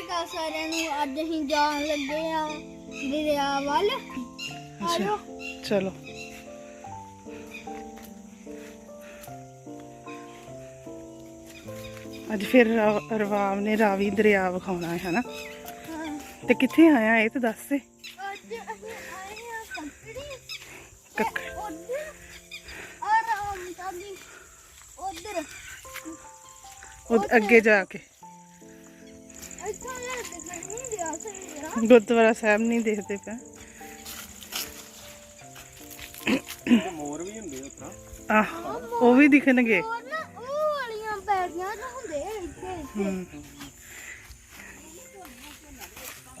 ਅਕਾਲ ਸਾਰਿਆਂ ਨੂੰ। ਅੱਜ ਅਸੀਂ ਜਾਣ ਲੱਗੇ ਆ ਦਰਿਆ ਵੱਲ ਅੱਛਾ ਚਲੋ। ਅੱਜ ਫਿਰ ਰਾ- ਰਵਾਬ ਨੇ ਰਾਵੀ ਦਰਿਆ ਵਿਖਾਉਣਾ ਹੈ ਹਨਾ? ਤੇ ਕਿੱਥੇ ਆਇਆ ਇਹ ਤਾਂ ਦੱਸ ਦੇ। ਅੱਜ ਅਸੀਂ ਆਏ ਆ ਕੰਕੜੀ। ਕੱਕੜ। ਉਧਰ ਉਧਰ। ਉਹ ਅੱਗੇ ਜਾ ਕੇ। ਗੁਰਦੁਆਰਾ ਸਾਹਿਬ ਨਹੀਂ ਦੇਖਦੇ ਪਏ। ਮੋਰ ਵੀ ਹੁੰਦੇ ਉਤਰਾ ਆਹ ਉਹ ਵੀ ਦਿਖਣਗੇ। ਹੋਰ ਨਾ ਉਹ ਵਾਲੀਆਂ ਪੈੜੀਆਂ ਤਾਂ ਹੁੰਦੇ ਆ ਇੱਥੇ ਇੱਥੇ। ਹਮ,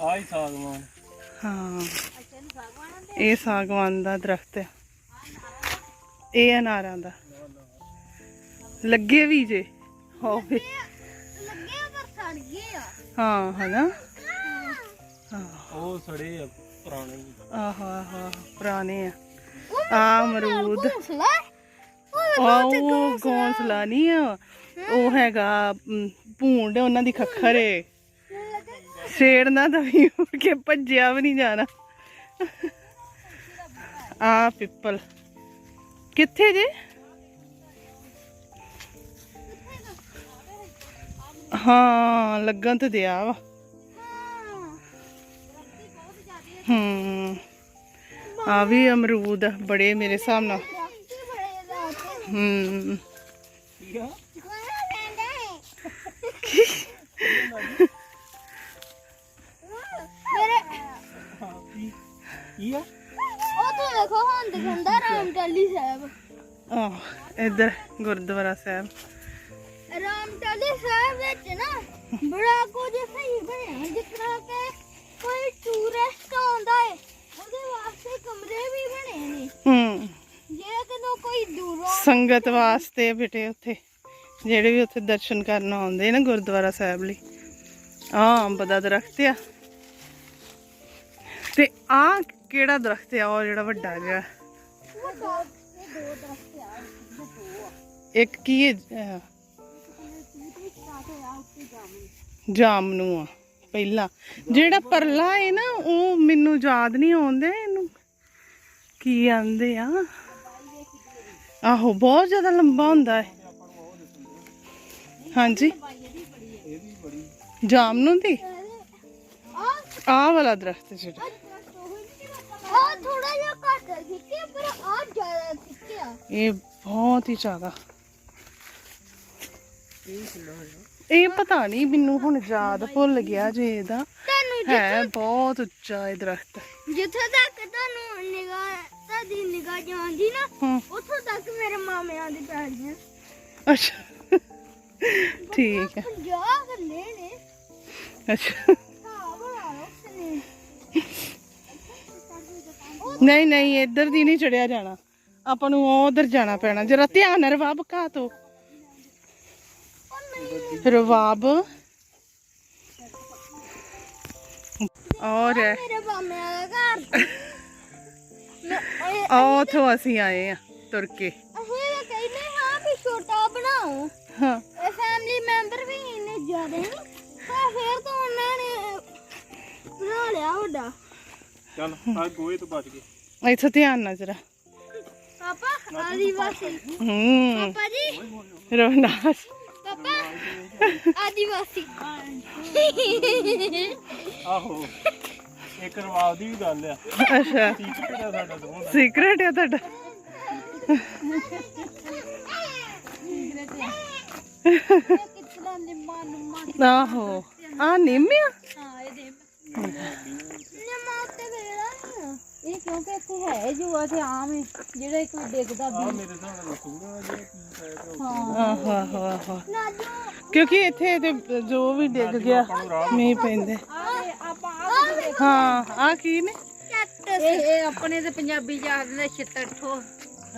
ਆ ਹੀ ਸਾਗਵਾਨ। ਹਾਂ ਇਹ ਸਾਗਵਾਨ ਦਾ ਦਰਖਤ ਹੈ ਇਹ ਅਨਾਰਾਂ ਦਾ। ਲੱਗੇ ਵੀ ਜੇ। ਹੋਵੇ ਲੱਗੇ ਪਰ ਸੜ ਗਏ ਆ। ਹਾਂ ਹਨਾ? ਉਹ ਸੜੇ ਆ ਪੁਰਾਣੇ ਆਹੋ ਆਹੋ ਆਹੋ, ਪੁਰਾਣੇ ਆ। ਆ ਅਮਰੂਦ। ਉਹ ਗੌਂਸਲਾ ਨਹੀਂ ਆ। ਉਹ ਹੈਗਾ ਭੂੰਡ ਉਹਨਾਂ ਦੀ ਖੱਖਰ ਏ। ਛੇੜਨਾ ਤਾਂ ਵੀ ਮੁੜ ਕੇ ਭੱਜਿਆ ਵੀ ਨਹੀਂ ਜਾਣਾ। ਆ ਪਿੱਪਲ। ਕਿੱਥੇ ਜੇ? ਹਾਂ ਲੱਗਣ ਤੇ ਦਿਆ ਵਾ। ਹੂੰ ਆ ਵੀ ਅਮਰੂਦ ਆ, ਬੜੇ ਮੇਰੇ ਹਿਸਾਬ ਨਾਲ ਰਾਤੀ ਬੜੇ ਰਾਤ ਹੂੰ ਕੀ ਆ ਕੋਣਾ ਰਹਿੰਦਾ ਹੈ ਮੇਰੇ ਹਾਂ ਕੋਈ ਟੂਰਿਸਟ ਆਉਂਦਾ ਉਹਦੇ ਵਾਸਤੇ ਕਮਰੇ ਵੀ ਬਣੇ ਨੇ। ਹੂੰ। ਜੇ ਕਿਨੂੰ ਕੋਈ ਦੂਰੋਂ ਸੰਗਤ ਵਾਸਤੇ ਬੇਟੇ ਉੱਥੇ। ਜਿਹੜੇ ਵੀ ਉੱਥੇ ਦਰਸ਼ਨ ਕਰਨ ਆਉਂਦੇ ਨੇ ਗੁਰਦੁਆਰਾ ਸਾਹਿਬ ਲਈ। ਆ ਅੰਬ ਦਾ ਦਰਖਤ ਆ। ਤੇ ਆ ਕਿਹੜਾ ਦਰਖਤ ਆ? ਉਹ ਜਿਹੜਾ ਵੱਡਾ ਜਿਹਾ। ਇੱਕ ਕੀ ਹੈ? ਜਾਮਨੂ ਆ। ਪਹਿਲਾ। ਜਿਹੜਾ ਪਰਲਾ ਹੈ ਨਾ ਉਹ ਮੈਨੂੰ ਯਾਦ ਨਹੀਂ ਆਉਂਦੇ ਇਹਨੂੰ। ਕੀ ਆਂਦੇ ਆ? ਆਹੋ ਬਹੁਤ ਜ਼ਿਆਦਾ ਲੰਬਾ ਹੁੰਦਾ ਹੈ ਹਾਂਜੀ। ਜਾਮਨੂ ਦੀ? ਆਹ ਵਾਲਾ ਦਰਖਤ ਜਿਹੜਾ। ਆ ਥੋੜਾ ਜਿਹਾ ਘੱਟ ਖਿੱਚਿਆ ਪਰ ਆ ਜ਼ਿਆਦਾ ਖਿੱਚਿਆ ਇਹ ਬਹੁਤ ਹੀ ਜ਼ਿਆਦਾ। ਇਹ ਪਤਾ ਨਹੀਂ ਮੈਨੂੰ ਹੁਣ ਯਾਦ ਭੁੱਲ ਗਿਆ ਜੇ ਇਹਦਾ। ਹੈ ਬਹੁਤ ਉੱਚਾ ਇਹ ਦਰਖਤ। ਜਿੱਥੇ ਤੱਕ ਤੁਹਾਨੂੰ ਨਿਗਾਹ ਤੁਹਾਡੀ ਨਿਗਾਹ ਜਾਂਦੀ ਨਾ ਉੱਥੋਂ ਤੱਕ ਮੇਰੇ ਮਾਮਿਆਂ ਦੀ ਪੈੜੀਆਂ ਅੱਛਾ। ਠੀਕ ਹੈ। 50 ਗੱਲੇ ਨੇ। ਅੱਛਾ। ਹਾਂ ਬਣਾ ਲਓ ਸਨੇ ਨਹੀਂ ਨਹੀਂ ਇੱਧਰ ਦੀ ਨਹੀਂ ਚੜਿਆ ਜਾਣਾ। ਆਪਾਂ ਨੂੰ ਉਧਰ ਜਾਣਾ ਪੈਣਾ। ਜਰਾ ਧਿਆਨ ਰਵਾਬ ਕਾ ਤੋ ਰਵਾਬ। ਔਰ ਆ ਉਥੋਂ ਅਸੀਂ ਆਏ ਆ ਤੁਰ ਕੇ। ਅਸੀਂ ਤਾਂ ਕਹਿੰਦੇ ਹਾਂ ਵੀ ਛੋਟਾ ਬਣਾਓ। ਹਾਂ। ਇਹ ਫੈਮਿਲੀ ਮੈਂਬਰ ਵੀ ਇੰਨੇ ਜ਼ਿਆਦਾ ਨਹੀਂ ਪਰ ਫਿਰ ਤਾਂ ਉਹਨਾਂ ਨੇ ਬਣਾ ਲਿਆ ਵੱਡਾ। ਚੱਲ ਆ ਗੋਏ ਤੋਂ ਬਚ ਗਏ। ਇੱਥੋਂ ਧਿਆਨ ਨਾਲ ਜਰਾ। ਪਾਪਾ ਆਦੀਵਾਸੀ ਹੂੰ। ਪਾਪਾ ਜੀ। ਰਵਨਾਸ ਆਦੀਵਾਸੀ। ਆਹੋ ਇੱਕ ਰਵਾਬ ਦੀ ਵੀ ਗੱਲ ਆ। ਅੱਛਾ। ਸੀਕ੍ਰੇਟ ਆ ਸਾਡਾ ਦੋਵਾਂ ਦਾ। ਸੀਕ੍ਰੇਟ ਹੈ ਤੁਹਾਡਾ। ਕਿਤਨਾ ਨਿੰਮਾ ਨਿੰਮਾ ਆਹੋ ਆ? ਨਿੰਮਿਆ ਹਾਂ ਇਹ ਦੇ ਨਿੰਮਾ ਉੱਤੇ ਵੇਲਾ ਨਹੀਂ ਆ ਇਹ ਕਿਉਂਕਿ ਇੱਥੇ ਹੈ ਜੋ ਇੱਥੇ ਆਮ ਹੈ ਜਿਹੜਾ ਇੱਕ ਡਿੱਗਦਾ ਆ ਮੇਰੇ ਹਿਸਾਬ ਨਾਲ ਰਸੂਗਾ ਜਿਹੜਾ ਕੀ ਸਾਇਦ ਆਹੋ ਆਹੋ ਆਹੋ ਨਾਜੋ। ਕਿਉਂਕਿ ਇੱਥੇ ਤੇ ਜੋ ਵੀ ਡਿੱਗ ਗਿਆ ਮੀਂਹ ਪੈਂਦੇ। ਆਪਾਂ ਹਾਂ ਆ ਕੀ ਨੇ? ਕੈਕਟਸ ਇਹ ਇਹ ਆਪਣੇ ਤੇ ਪੰਜਾਬੀ ਯਾਦ ਨੇ ਛਿੱਤਰ ਠੋ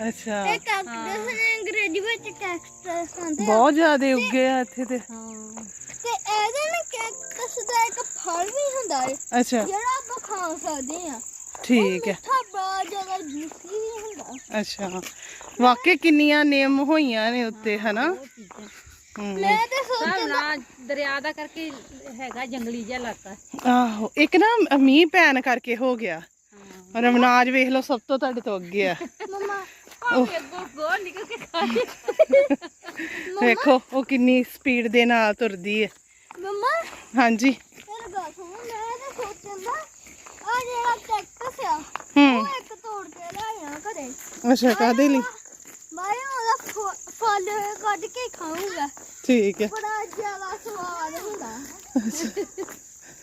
ਅੱਛਾ। ਇਹ ਕੈਕਟਸ ਨੇ ਅੰਗਰੇਜ਼ੀ ਵਿੱਚ ਕੈਕਟਸ ਹੁੰਦੇ ਆ। ਬਹੁਤ ਜ਼ਿਆਦਾ ਉੱਗੇ ਆ ਇੱਥੇ ਤੇ। ਹਾਂ। ਤੇ ਇਹਦੇ ਨਾਲ ਕੈਕਟਸ ਦਾ ਇੱਕ ਫਲ ਵੀ ਹੁੰਦਾ ਹੈ ਅੱਛਾ। ਜਿਹੜਾ ਆਪਾਂ ਖਾ ਸਕਦੇ ਆ। ਠੀਕ ਹੈ। ਮਿੱਠਾ ਜ਼ਿਆਦਾ ਹੁੰਦਾ। ਅੱਛਾ। ਵਾਕਈ ਕਿੰਨੀਆਂ ਨਿੰਮ ਹੋਈਆਂ ਨੇ ਉੱਤੇ ਹਨਾ। ਮੈਂ ਤੇ ਸੋਚ ਹਿਸਾਬ ਨਾਲ ਦਰਿਆ ਦਾ ਕਰਕੇ ਹੈਗਾ ਜੰਗਲੀ ਜਿਹਾ ਇਲਾਕਾ। ਆਹੋ ਇੱਕ ਨਾ ਮੀਂਹ ਪੈਣ ਕਰਕੇ ਹੋ ਗਿਆ। ਰਮਨਾਜ ਵੇਖ ਲਓ ਸਭ ਤੋਂ ਤੁਹਾਡੇ ਤੋਂ ਅੱਗੇ ਆ। ਮਮਾ ਭਾਵੇਂ ਅੱਗੋਂ ਗੋਲ ਨਿਕਲ ਕੇ ਖਾ ਵੇਖੋ ਉਹ ਕਿੰਨੀ ਸਪੀਡ ਦੇ ਨਾਲ ਤੁਰਦੀ ਹੈ ਮਮਾ ਹਾਂਜੀ। ਮੇਰਾ ਗੱਲ ਸੁਣ ਮੈਂ ਤੇ ਸੋਚਣ ਦਾ ਆ ਜਿਹੜਾ ਕੈਕਟਸ ਆ ਹੂੰ। ਉਹ ਇੱਕ ਤੋੜ ਕੇ ਲਿਆਇਆ ਘਰੇ। ਅੱਛਾ ਕਾਦੇ ਲਈ? ਮੈਂ ਉਹਦਾ ਫ- ਫਲ ਕੱਢ ਕੇ ਖਾਊਂਗਾ। ਠੀਕ ਹੈ। ਬੜਾ ਜ਼ਿਆਦਾ ਸਵਾਦ ਹੁੰਦਾ।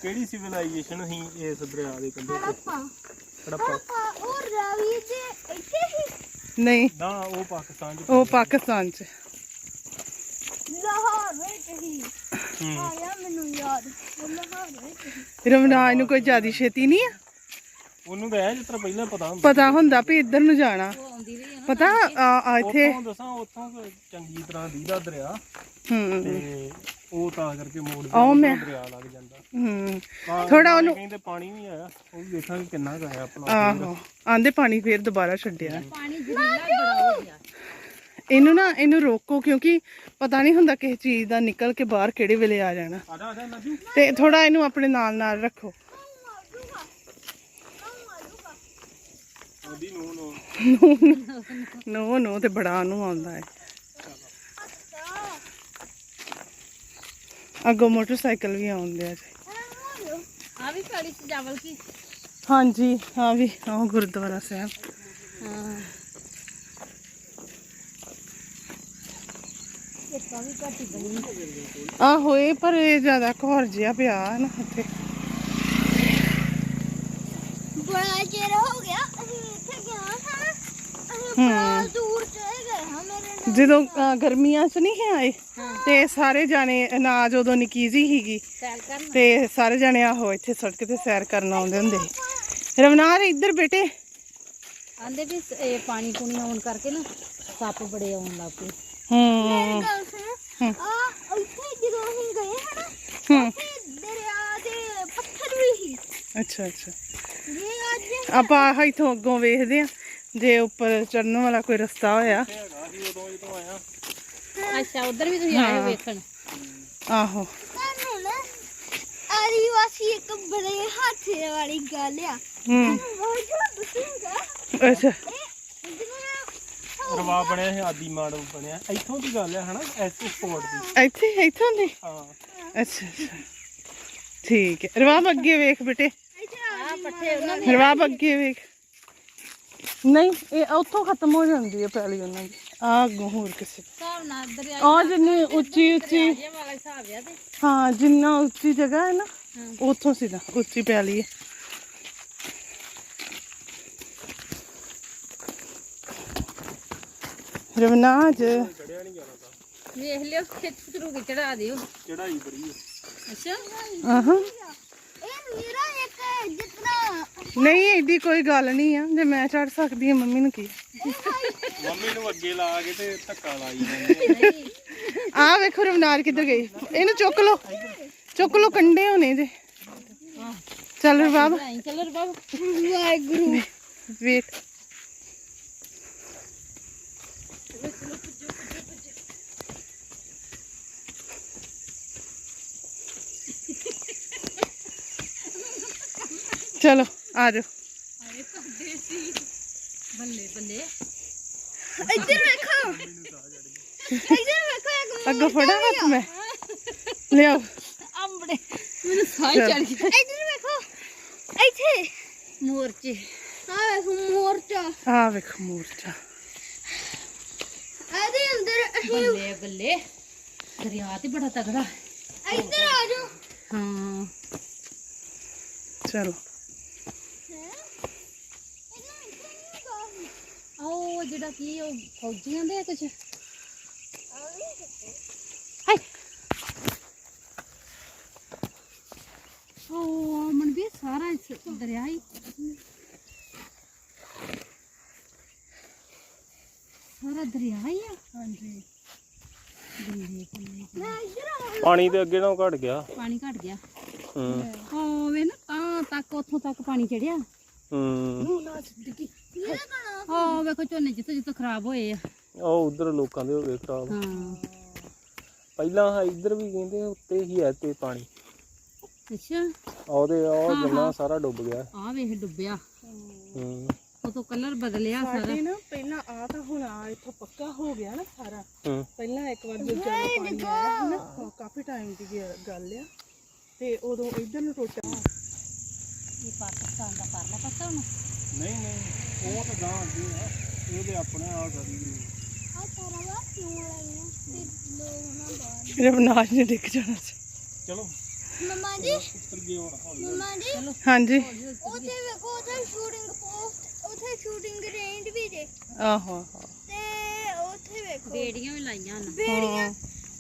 ਕਿਹੜੀ ਸਿਵਲਾਈਜੇਸ਼ਨ ਸੀ ਇਸ ਦਰਿਆ ਦੇ ਕੰਢੇ ਤੇ? ਹੜੱਪਾ। ਹੜੱਪਾ। ਹੜੱਪਾ ਉਹ ਰਾਵੀ ਦੇ ਇੱਥੇ ਹੀ ਨਹੀਂ। ਨਾ ਉਹ ਪਾਕਿਸਤਾਨ ਚ ਉਹ ਪਾਕਿਸਤਾਨ ਚ। ਲਾਹੌਰ ਵਿੱਚ ਹੀ ਹੂੰ ਆ ਗਿਆ ਮੈਨੂੰ ਯਾਦ ਉਹ ਲਾਹੌਰ ਵਿੱਚ ਹੀ ਰਮਨਾਜ ਨੂੰ ਕੋਈ ਜ਼ਿਆਦਾ ਛੇਤੀ ਨਹੀਂ ਆ? ਉਹਨੂੰ ਤਾਂ ਇਹ ਜਿਸ ਤਰ੍ਹਾਂ ਪਹਿਲਾਂ ਪਤਾ ਹੁੰਦਾ ਪਤਾ ਹੁੰਦਾ ਵੀ ਇੱਧਰ ਨੂੰ ਜਾਣਾ। ਉਹ ਆਉਂਦੀ ਰਹੀ ਆ ਨਾ ਪਤਾ ਆ ਆ ਇੱਥੇ ਉੱਥੋਂ ਦੱਸਾਂ ਉੱਥੋਂ ਕੁ ਚੰਗੀ ਤਰ੍ਹਾਂ ਦੀਦਾ ਦਰਿਆ। ਹੂੰ। ਤੇ ਉਹ ਤਾਂ ਕਰਕੇ ਮੋੜ ਉਹ ਮੈਂ- ਦਰਿਆ ਲੱਗ ਜਾਂਦਾ। ਹੂੰ। ਹਾਂ, ਥੋੜਾ ਉਹਨੂੰ- ਕਹਿੰਦੇ ਪਾਣੀ ਵੀ ਆਇਆ ਉਹ ਵੀ ਵੇਖਾਂਗੇ ਕਿੰਨਾ ਕੁ ਆਇਆ ਆਪਣਾ। ਆਹੋ। ਆਂਦੇ ਪਾਣੀ ਫੇਰ ਦੁਬਾਰਾ ਛੱਡਿਆ। ਪਾਣੀ ਜ਼ਹਿਰੀਲਾ ਬੜਾ ਹੋ ਗਿਆ। ਇਹਨੂੰ ਨਾ ਇਹਨੂੰ ਰੋਕੋ ਕਿਉਂਕਿ ਪਤਾ ਨਹੀਂ ਹੁੰਦਾ ਕਿਸੇ ਚੀਜ਼ ਦਾ ਨਿਕਲ ਕੇ ਬਾਹਰ ਕਿਹੜੇ ਵੇਲੇ ਆ ਜਾਣਾ। ਤੇ ਥੋੜਾ ਇਹਨੂੰ ਆਪਣੇ ਨਾਲ ਨਾਲ ਰੱਖੋ। ਨੂੰ ਨੂੰ ਤੇ ਬੜਾ ਨੂੰ ਆਉਂਦਾ ਹੈ। ਅੱਗੋਂ ਮੋਟਰਸਾਈਕਲ ਵੀ ਆਉਂਦੇ ਆ ਜੀ। ਆ ਵੀ ਕਾਲੀ ਚਾਵਲ ਕੀ? ਹਾਂਜੀ ਹਾਂ ਵੀ ਆਹ ਗੁਰਦੁਆਰਾ ਸਾਹਿਬ। ਹਾਂ। ਇਹ ਤਾਂ ਵੀ ਘੱਟ ਹੀ ਬਣੀ ਆਹੋ ਇਹ ਪਰ ਇਹ ਜ਼ਿਆਦਾ ਘਰ ਜਿਹਾ ਪਿਆ ਨਾ ਇੱਥੇ। ਬੜਾ ਚਿਰ ਹੋ ਗਿਆ ਅਸੀਂ ਇੱਥੇ ਗਿਆ ਹਾਂ। ਅਸੀਂ ਬੜਾ ਦੂਰ ਚਲੇ ਗਏ ਹਾਂ ਮੇਰੇ ਨਾਲ ਜਦੋਂ ਗਰਮੀਆਂ 'ਚ ਨਹੀਂ ਆਏ ਤੇ ਸਾਰੇ ਜਾਣੇ ਅਨਾਜ ਉਦੋਂ ਨਿੱਕੀ ਕਰਨ? ਤੇ ਸਾਰੇ ਜਾਣੇ ਆਹੋ ਇੱਥੇ ਸੜਕ ਤੇ ਸੈਰ ਕਰਨ ਆਉਂਦੇ ਹੁੰਦੇ ਰਵਨਾਰ ਇੱਧਰ ਬੇਟੇ। ਆਂਦੇ ਵੀ ਪਾਣੀ ਪੂਣੀ ਆਉਣ ਕਰਕੇ ਨਾ ਸੱਪ ਬੜੇ ਆਉਣ ਲੱਗ ਪਏ। ਹੂੰ ਗੱਲ ਸੁਣ। ਆ ਇੱਥੇ ਜਦੋਂ ਅਸੀਂ ਗਏ ਹਨਾ ਹੂੰ। ਉੱਥੇ ਦਰਿਆ ਦੇ ਪੱਥਰ ਵੀ ਸੀ। ਅੱਛਾ ਅੱਛਾ। ਜੇ ਅੱਜ ਆਪਾਂ ਆਹ ਇੱਥੋਂ ਅੱਗੋਂ ਵੇਖਦੇ ਆ ਜੇ ਉੱਪਰ ਚੜਨ ਵਾਲਾ ਕੋਈ ਰਸਤਾ ਹੋਇਆ। ਅੱਛਾ ਉਧਰ ਵੀ ਤੁਸੀਂ ਆਏ ਹੋ। ਵੇਖਣ। ਆਹੋ। ਤੁਹਾਨੂੰ ਨਾ ਆਦੀਵਾਸੀ ਇੱਕ ਬੜੇ ਹਾਥੇ ਵਾਲੀ ਗੱਲ ਆ। ਹੂੰ। ਉਹ ਜੋ ਦੱਸੂਗਾ ਅੱਛਾ। ਇਹ ਜਦੋਂ ਰਵਾ ਬਣਿਆ ਸੀ ਆਦੀ ਮਾਡਲ ਬਣਿਆ। ਇੱਥੋਂ ਦੀ ਗੱਲ ਹੈ ਹਨਾ ਐਸ ਸਪੋਰਟ ਦੀ। ਇੱਥੇ ਇੱਥੋਂ ਦੀ? ਹਾਂ। ਅੱਛਾ ਅੱਛਾ। ਠੀਕ ਹੈ। ਰਵਾਬ ਅੱਗੇ ਵੇਖ ਬੇਟੇ। ਆ ਪੱਠੇ ਉਹਨਾਂ ਦੇ ਰਵਾਬ ਅੱਗੇ ਵੇਖ। ਨਹੀਂ ਇਹ ਉੱਥੋਂ ਖਤਮ ਹੋ ਜਾਂਦੀ ਹੈ ਪਹਿਲੀ ਉਹਨਾਂ ਦੀ। ਆ ਅੱਗੋਂ ਹੋਰ ਕਿਸੇ ਹਿਸਾਬ ਨਾਲ ਦਰਿਆ ਆ ਜਿੰਨੀ ਉੱਚੀ ਉੱਚੀ। ਜੇ ਵਾਲਾ ਹਿਸਾਬ ਆ ਤੇ। ਹਾਂ ਜਿੰਨਾ ਉੱਚੀ ਜਗ੍ਹਾ ਹੈ ਨਾ ਉੱਥੋਂ ਸਿੱਧਾ ਉੱਚੀ ਪੈਲੀ ਹੈ। ਰਵਨਾਜ। ਚੜਿਆ ਨਹੀਂ ਜਾਣਾ ਤਾਂ ਵੇਖ ਲਿਓ ਖਿੱਚ ਕਰੂ ਕੇ ਚੜਾ ਦਿਓ। ਚੜਾਈ ਬੜੀ ਹੈ ਅੱਛਾ। ਆਹਾਂ। ਇਹ ਮੇਰਾ ਇੱਕ ਜਿਤਨਾ ਨਹੀਂ ਏਡੀ ਕੋਈ ਗੱਲ ਨਹੀਂ ਆ। ਜੇ ਮੈਂ ਚੜ ਸਕਦੀ ਹਾਂ ਮੰਮੀ ਨੂੰ ਕੀ? ਮੰਮੀ ਨੂੰ ਅੱਗੇ ਲਾ ਕੇ ਤੇ ਧੱਕਾ ਲਾਈ ਜਾਂਦੇ ਆ। ਵੇਖੋ ਰਵਨਾਰ ਕਿੱਧਰ ਗਈ। ਇਹਨੂੰ ਚੁੱਕ ਲਓ। ਚੁੱਕ ਲਓ ਕੰਡੇ ਹੋਣੇ ਜੇ। ਚੱਲ ਰਵਾਬ ਐਂ ਚੱਲ ਰਬਾਬ। ਵਾਹਿਗੁਰੂ ਵੇਟ ਚਲੋ ਆ ਜਾਓ। ਬੱਲੇ ਬੱਲੇ ਇੱਧਰ ਵੇਖੋ। ਇੱਧਰ ਵੇਖੋ ਇੱਕ ਅੱਗੋਂ ਫੜਾ ਹੱਥ ਮੈਂ। ਲਿਆਓ। ਅੰਬੜੇ ਮੈਨੂੰ ਸਾਹ ਚੜ ਗਿਆ ਇੱਧਰ ਵੇਖੋ। ਇੱਥੇ। ਮੋਰਚੇ। ਆ ਵੇਖੋ ਮੋਰਚਾ। ਆ ਵੇਖੋ ਮੂਰਚਾ। ਇਹਦੇ ਅੰਦਰ ਅਸੀਂ ਬੱਲੇ ਬੱਲੇ। ਦਰਿਆ ਤੇ ਬੜਾ ਤਗੜਾ। ਇੱਧਰ ਆ ਜਾਓ। ਹਾਂ। ਚਲੋ। ਉਹ ਜਿਹੜਾ ਕੀ ਉਹ ਫੌਜੀਆਂ ਦੇ ਆ ਕੁਛ? ਹਾਏ। ਉਹ ਮਨ ਵੀ ਸਾਰਾ ਇਸ ਦਰਿਆ ਹੀ। ਸਾਰਾ ਦਰਿਆ ਹੀ ਆ। ਹਾਂਜੀ। ਪਾਣੀ ਤੇ ਅੱਗੇ ਨਾਲੋਂ ਘਟ ਗਿਆ। ਪਾਣੀ ਘਟ ਗਿਆ। ਹੂੰ। ਉਹ ਵੇ ਨਾ ਤਾਂ ਤੱਕ ਉੱਥੋਂ ਤੱਕ ਪਾਣੀ ਚੜਿਆ ਹੂੰ। ਇਹ ਕਣਾ ਉਹ ਵੇਖੋ ਝੋਨੇ ਜਿੱਥੇ ਜਿੱਥੇ ਖਰਾਬ ਹੋਏ ਆ। ਉਹ ਉਧਰ ਲੋਕਾਂ ਦੇ ਹੋ ਗਏ ਖਰਾਬ। ਹਾਂ। ਪਹਿਲਾਂ ਆਹ ਇੱਧਰ ਵੀ ਕਹਿੰਦੇ ਉੱਤੇ ਹੀ ਹੈ ਤੇ ਪਾਣੀ। ਅੱਛਾ। ਉਹਦੇ ਉਹ ਜੰਨਾ ਸਾਰਾ ਡੁੱਬ ਗਿਆ। ਆ ਵੇਖ ਡੁੱਬਿਆ। ਹੂੰ। ਉਹ ਤੋਂ ਕਲਰ ਬਦਲਿਆ ਸਾਰਾ। ਨਾ ਪਹਿਲਾਂ ਆ ਤਾਂ ਹੁਣ ਆ ਇੱਥੋਂ ਪੱਕਾ ਹੋ ਗਿਆ ਨਾ ਸਾਰਾ। ਹੂੰ। ਪਹਿਲਾਂ ਇੱਕ ਵਾਰ ਜਦ ਪਾਣੀ ਆਇਆ ਸੀ ਨਾ ਕਾਫੀ ਟਾਈਮ ਦੀ ਗੱਲ ਆ। ਤੇ ਉਦੋਂ ਇੱਧਰ ਨੂੰ ਟੁੱਟਾ ਇਹ ਪਾਕਿਸਤਾਨ ਦਾ ਪਰਲਾ ਪਾਸਾ ਹੁਣ? ਨਹੀਂ ਨਹੀਂ। ਉਹ ਤਾਂ ਗਾਂ ਅੱਗੇ ਆ ਇਹਦੇ ਆਪਣੇ ਆ ਸਾਰੀ ਜ਼ਮੀਨ। ਆ ਸਾਰਾ ਵਾ ਕਿਉਂ ਲਾਈਆਂ ਤੇ ਲੋਕ ਨਾ ਬਾਹਰ। ਰਵਨਾਜ ਨੇ ਡਿੱਗ ਜਾਣਾ ਸੀ। ਚਲੋ। ਮਮਾ ਜੀ? ਉੱਤਰ ਗਏ ਹੁਣ ਹੌਲੀ। ਮਮਾ ਜੀ? ਹਾਂਜੀ। ਉੱਥੇ ਵੇਖੋ ਉੱਥੇ ਸ਼ੂਟਿੰਗ ਪੋਸਟ ਉੱਥੇ ਸ਼ੂਟਿੰਗ ਰੇਂਜ ਵੀ ਜੇ। ਆਹੋ ਆਹੋ। ਤੇ ਉੱਥੇ ਵੇਖੋ। ਬੇੜੀਆਂ ਵੀ ਲਾਈਆਂ ਹਨ ਬੇੜੀਆਂ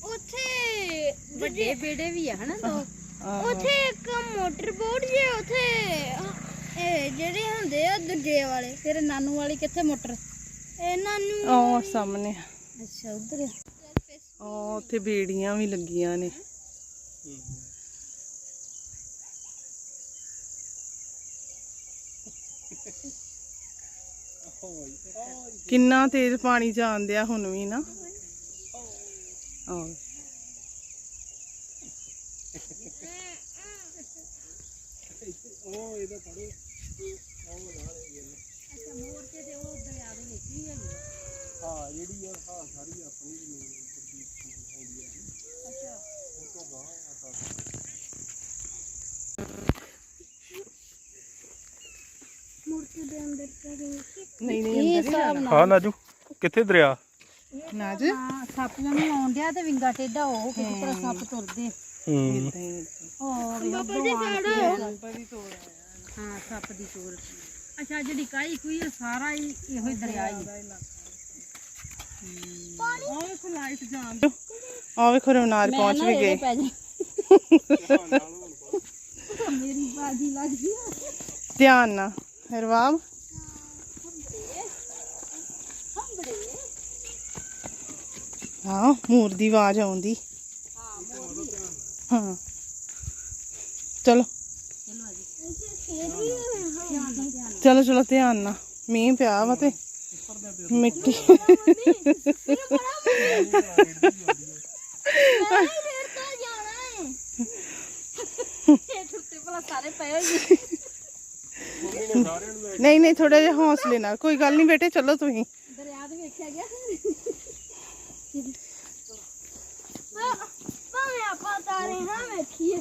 ਉੱਥੇ ਵੱਡੇ ਬੇੜੇ ਵੀ ਆ ਹਨਾ ਦੋ? ਆਹੋ। ਉੱਥੇ ਇੱਕ ਮੋਟਰ ਬੋਟ ਜੇ ਉੱਥੇ ਇਹ ਜਿਹੜੇ ਹੁੰਦੇ ਆ ਦੂਜੇ ਵਾਲੇ ਤੇਰੇ ਨਾਨੂ ਵਾਲੀ ਕਿੱਥੇ ਮੋਟਰ? ਇਹਨਾਂ ਨੂੰ ਉਹ ਸਾਹਮਣੇ ਅੱਛਾ ਉਧਰ ਉਹ ਉੱਥੇ ਬੇੜੀਆਂ ਵੀ ਲੱਗੀਆਂ ਨੇ। ਕਿੰਨਾ ਤੇਜ਼ ਪਾਣੀ ਜਾਂਦਿਆ ਹੁਣ ਵੀ ਨਾ। ਆਹ। ਉਹ ਇਹਦਾ ਪੜੋ ਹਾਂ ਜਿਹੜੀ ਆ ਹਾਂ ਸਾਰੀ ਆਪਣੀ ਜ਼ਮੀਨ ਉੱਪਰ ਦੀ ਹੁੰਦੀ ਆ ਅੱਛਾ ਉਹ ਤੋਂ ਗਾਂ ਆ ਤਾਂ ਮੂਰਤੀ ਦੇ ਅੰਦਰ ਕਰੀ ਨਹੀਂ ਨਹੀਂ ਅੰਦਰ ਹੀ ਜਾਣਾ ਹਾਂ ਨਾਜੂ ਕਿੱਥੇ ਦਰਿਆ? ਨਾਜ? ਹਾਂ ਸੱਪ ਜਮੀ ਆਉਣ ਡਿਆ ਤੇ ਵਿੰਗਾ ਟੇਡਾ ਹੋ ਕਿਸ ਤਰ੍ਹਾਂ ਸੱਪ ਤੁਰਦੇ। ਹੂੰ। ਏਦਾਂ ਹੀ ਉਹ ਵੇਖ ਬਾਬਾ ਜੀ ਸਾੜਾ ਹਾਂ ਸੱਪ ਦੀ ਤੋਰ ਅੱਛਾ ਜਿਹੜੀ ਕਾਈ ਕੋਈ ਆ, ਸਾਰਾ ਹੀ ਇਹੋ ਹੀ ਦਰਿਆ ਹੀ। ਆਹ ਵੇਖੋ ਆ ਰਵਨਾਜ ਪਹੁੰਚ ਵੀ ਗਏ। ਪੈ ਜਾ। ਮੇਰੀ ਬਾਜੀ ਲੱਗ ਗਈ ਧਿਆਨ ਨਾਲ। ਹਰਵਾਬ? ਹਾਂ ਮੋਰ ਦੀ ਆਵਾਜ਼ ਆਉਂਦੀ। ਹਾਂ ਚਲੋ ਚਲੋ ਚਲੋ ਧਿਆਨ ਨਾਲ ਮੀਂਹ ਪਿਆ ਵਾ ਤੇ ਮਿੱਟੀ ਮੈਂ ਹੀ ਰੇੜ ਤੋਂ ਜਾਣਾ ਹੈ ਇਹ ਕੁੱਤੇ ਭਲਾ ਸਾਰੇ ਪਏ ਹੋਏ ਨਹੀਂ ਨਹੀਂ ਥੋੜਾ ਜਿਹਾ ਹੌਸਲੇ ਨਾਲ ਕੋਈ ਗੱਲ ਨਹੀਂ ਬੇਟੇ ਚਲੋ ਤੁਸੀਂ ਦਰਿਆ ਦੇ ਵੇਖਿਆ ਗਿਆ ਭਾ- ਭਾਵੇਂ ਆਪਾਂ ਤਾਰੇ ਨਾ ਵੇਖੀਏ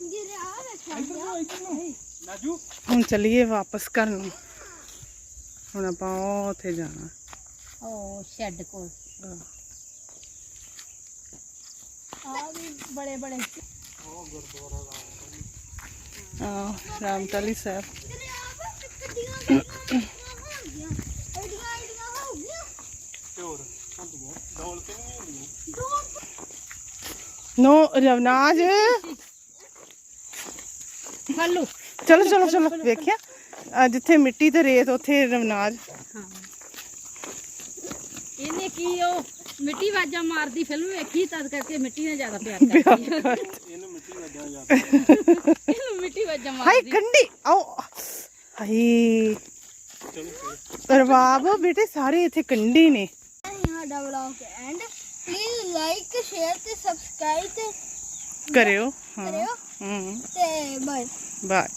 ਜਿਹੜੇ ਆ ਵੇਖਿਆ ਗਿਆ ਨਾਜੂ ਹੁਣ ਚੱਲੀਏ ਵਾਪਸ ਘਰ ਨੂੰ ਹੁਣ ਆਪਾਂ ਉਹ ਉੱਥੇ ਜਾਣਾ ਉਹ ਸ਼ੈੱਡ ਕੋਲ ਆ ਵੀ ਬੜੇ ਬੜੇ ਆ ਰਾਮਤਲੀ ਸਾਹਿਬ ਜਿਹੜੇ ਆ ਵਾ ਗੱਡੀਆਂ ਨੋ ਰਵਨਾਜ। ਫੱਲੂ ਚਲੋ ਚਲੋ ਚਲੋ ਵੇਖਿਆ। ਜਿੱਥੇ ਮਿੱਟੀ ਤੇ ਰੇਤ ਉੱਥੇ ਰਵਨਾਜ। ਹਾਂ। ਇਹਨੇ ਕੀ ਉਹ ਮਿੱਟੀ ਵਾਜਾ ਮਾਰਦੀ ਫਿਲਮ ਵੇਖੀ ਤਦ ਕਰਕੇ ਮਿੱਟੀ ਨਾਲ ਜ਼ਿਆਦਾ ਪਿਆਰ ਕਰਦੀ ਹੈ। ਇਹਨੂੰ ਮਿੱਟੀ ਵੱਜਾਂ ਜਾਂਦਾ ਇਹਨੂੰ ਮਿੱਟੀ ਵਾਜਾ ਮਾਰ ਹਾਈ ਕੰਡੀ। ਆਓ। ਹਾਈ ਚਲੋ ਰਵਾਬ ਬੇਟੇ ਸਾਰੇ ਇੱਥੇ ਕੰਡੀ ਨੇ। ਸਾਡਾ ਵਲੌਗ ਐਂਡ ਲਾਈਕ ਸ਼ੇਅਰ ਤੇ ਸਬਸਕ੍ਰਾਈਬ ਤੇ ਕਰਿਓ ਹਾਂ ਕਰਿਓ ਹੂੰ ਤੇ ਬਾਏ ਬਾਏ